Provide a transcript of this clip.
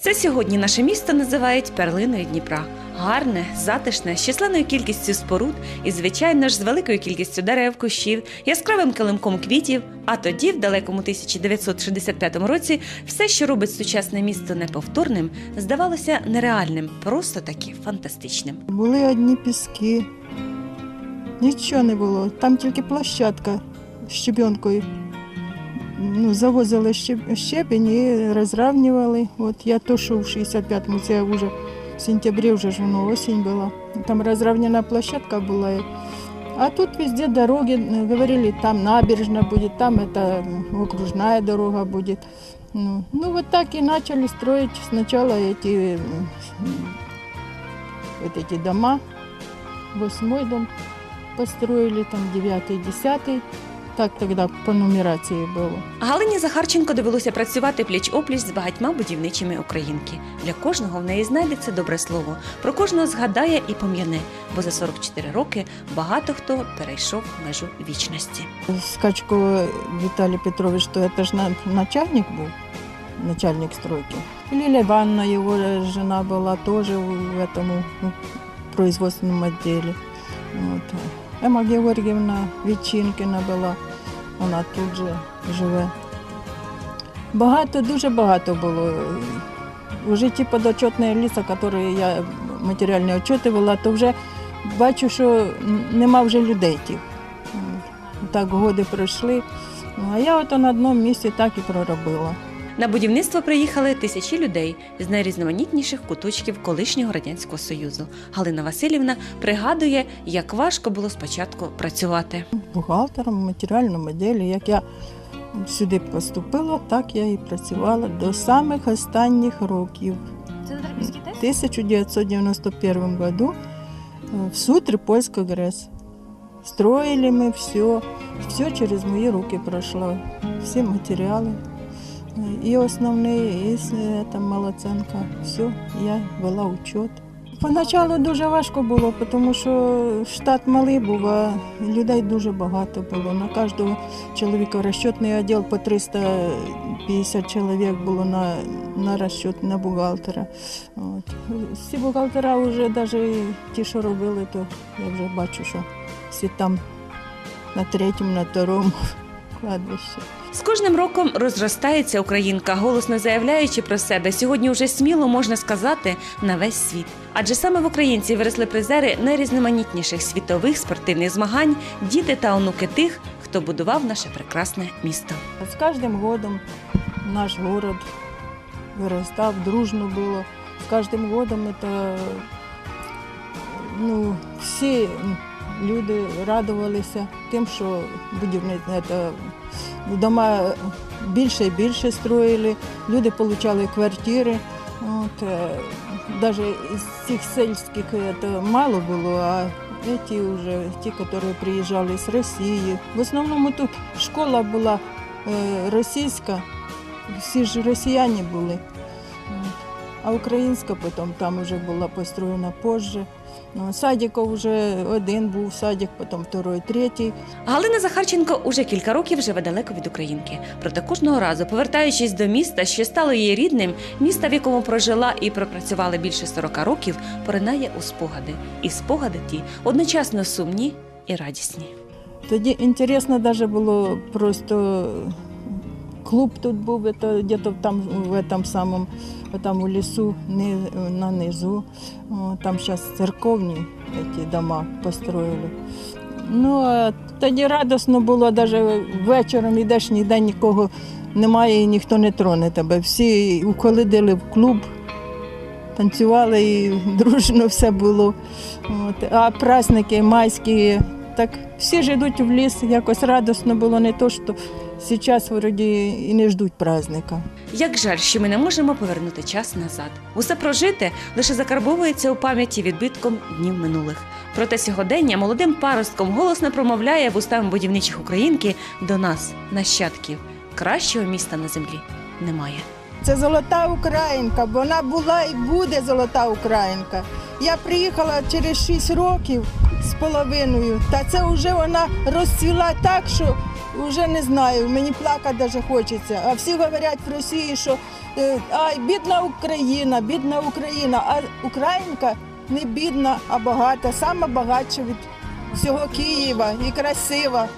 Це сьогодні наше місто називають перлиною Дніпра. Гарне, затишне, з численною кількістю споруд і, звичайно ж, з великою кількістю дерев, кущів, яскравим килимком квітів. А тоді, в далекому 1965 році, все, що робить сучасне місто неповторним, здавалося нереальним, просто таки фантастичним. Були одні піски. Нічого не було. Там тільки площадка з щебенкою Ну, завозили щеб- щебінь і розравнювали. От я то, що в 65-му, це вже в сентябрі вже ж воно осінь була. Там розравнена площадка була. А тут везде дороги, э, говорили, там набережна будет, там это м, окружная дорога будет. Ну, ну вот так и начали строить сначала эти, м, вот эти дома. Восьмой дом построили, там девятый, десятый. Так тогда по нумерации было. Галині Захарченко довелося працювати пліч-опліч з багатьма будівничими українки. Для кожного в неї знайдеться добре слово. Про кожного згадає і пом'яне, бо за 44 роки багато хто перейшов межу вічності. Скачко Виталий Петрович, что это же начальник был, начальник стройки. Лилия Ивановна, его жена была тоже в этом ну, производственном отделе. Вот. Эмма Георгиевна Вітчинкіна була, вона тут же живе. Багато, дуже багато було. Уже ті подотчетні ліса, які я матеріальні отчети вела, то вже бачу, що нема вже людей тих. Так годи пройшли. Ну, а я от на одному місці так і проробила. На будівництво приїхали тисячі людей з найрізноманітніших куточків колишнього радянського союзу. Галина Васильівна пригадує, як важко було спочатку працювати. Бухгалтером в матеріальному ділі. Як я сюди поступила, так я і працювала до самих останніх років. Це на Терпільській В 1991 году э, в суд польсько ГРЕС. Строили мы все, все через мои руки прошло, все материалы. И основные, и с- это Малоценка, все, я вела учет. Поначалу дуже важко було, тому що штат малий був, а людей дуже багато було. На кожного чоловіка розчетний відділ по 350 чоловік було на, на розчет на бухгалтера. От. Всі бухгалтера вже навіть ті, що робили, то я вже бачу, що всі там на третьому, на второму кладбищі. З кожним роком розростається українка, голосно заявляючи про себе. Сьогодні вже сміло можна сказати на весь світ. Адже саме в українці виросли призери найрізноманітніших світових спортивних змагань, діти та онуки тих, хто будував наше прекрасне місто. З кожним годом наш город виростав, дружно було. З кожним годом это, ну, всі люди радувалися тим, що будівництво это, дома більше і більше строїли, люди отримали квартири. Навіть із цих сільських это, мало було, а ті вже ті, які приїжджали з Росії. В основному тут школа була е, російська, всі ж росіяни були. А українська потім там вже була построєна позже. Ну, Садиков вже один був садик, потім второй, третій. Галина Захарченко уже кілька років живе далеко від Українки. Проте кожного разу, повертаючись до міста, що стало її рідним, міста, в якому прожила і пропрацювала більше 40 років, поринає у спогади. І спогади ті одночасно сумні і радісні. Тоді інтересно даже було просто клуб тут був, это где-то там в этом самом, там у лісу, на низу. Там зараз церковні ці дома построїли. Ну, тоді радісно було, навіть вечором йдеш, ніде нікого немає і ніхто не троне тебе. Всі уколидили в клуб, танцювали і дружно все було. От. А праздники майські, так всі ж йдуть в ліс, якось радісно було, не то, що зараз вроді і не ждуть праздника. Як жаль, що ми не можемо повернути час назад. Усе прожите лише закарбовується у пам'яті відбитком днів минулих. Проте сьогодення молодим паростком голосно промовляє вустами будівничих українки до нас, нащадків. Кращого міста на землі немає. Це золота українка, бо вона була і буде золота українка. Я приїхала через 6 років з половиною, та це вже вона розцвіла так, що вже не знаю, мені плакати навіть хочеться. А всі говорять в Росії, що е, ай, бідна Україна, бідна Україна. А Українка не бідна, а багата, сама багатша від всього Києва і красива.